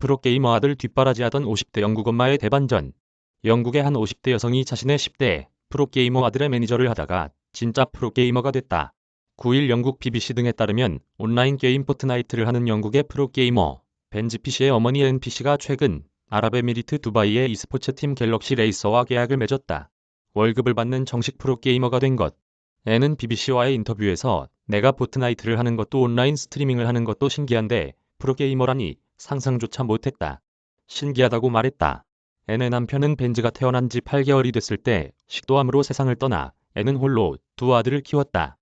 프로게이머 아들 뒷바라지하던 50대 영국 엄마의 대반전. 영국의 한 50대 여성이 자신의 10대 프로게이머 아들의 매니저를 하다가 진짜 프로게이머가 됐다. 9일 영국 BBC 등에 따르면 온라인 게임 포트나이트를 하는 영국의 프로게이머 벤지 PC의 어머니 NPC가 최근 아랍에미리트 두바이의 e스포츠 팀 갤럭시 레이서와 계약을 맺었다. 월급을 받는 정식 프로게이머가 된 것. 애는 BBC와의 인터뷰에서 내가 포트나이트를 하는 것도 온라인 스트리밍을 하는 것도 신기한데 프로게이머라니 상상조차 못했다. 신기하다고 말했다. 애의 남편은 벤즈가 태어난 지 8개월이 됐을 때 식도암으로 세상을 떠나 애는 홀로 두 아들을 키웠다.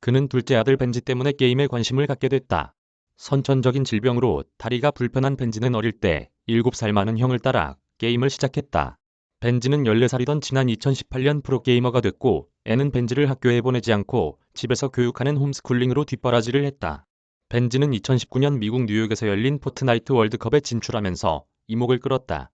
그는 둘째 아들 벤지 때문에 게임에 관심을 갖게 됐다. 선천적인 질병으로 다리가 불편한 벤지는 어릴 때 7살 많은 형을 따라 게임을 시작했다. 벤지는 14살이던 지난 2018년 프로게이머가 됐고 애는 벤지를 학교에 보내지 않고 집에서 교육하는 홈스쿨링으로 뒷바라지를 했다. 벤지는 2019년 미국 뉴욕에서 열린 포트나이트 월드컵에 진출하면서 이목을 끌었다.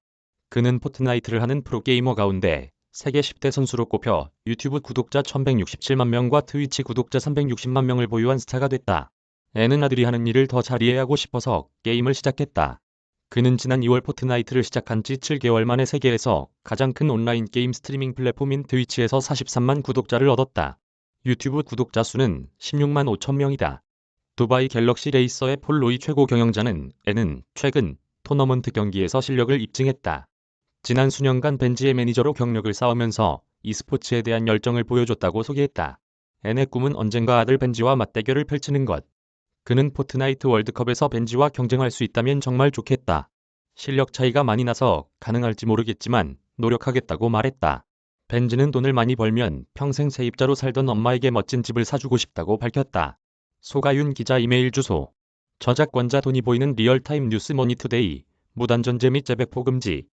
그는 포트나이트를 하는 프로게이머 가운데 세계 10대 선수로 꼽혀 유튜브 구독자 1167만 명과 트위치 구독자 360만 명을 보유한 스타가 됐다. 애는 아들이 하는 일을 더 잘 이해 하고 싶어서 게임을 시작했다. 그는 지난 2월 포트나이트를 시작한 지 7개월 만에 세계에서 가장 큰 온라인 게임 스트리밍 플랫폼인 트위치에서 43만 구독자를 얻었다. 유튜브 구독자 수는 16만 5천 명이다. 두바이 갤럭시 레이서의 폴 로이 최고 경영자는 애는 최근 토너먼트 경기에서 실력을 입증했다. 지난 수년간 벤지의 매니저로 경력을 쌓으면서 e스포츠에 대한 열정을 보여줬다고 소개했다. 앤의 꿈은 언젠가 아들 벤지와 맞대결을 펼치는 것. 그는 포트나이트 월드컵에서 벤지와 경쟁할 수 있다면 정말 좋겠다. 실력 차이가 많이 나서 가능할지 모르겠지만 노력하겠다고 말했다. 벤지는 돈을 많이 벌면 평생 세입자로 살던 엄마에게 멋진 집을 사주고 싶다고 밝혔다. 소가윤 기자 이메일 주소. 저작권자 돈이 보이는 리얼타임 뉴스 머니투데이 무단전제 및 재배포 금지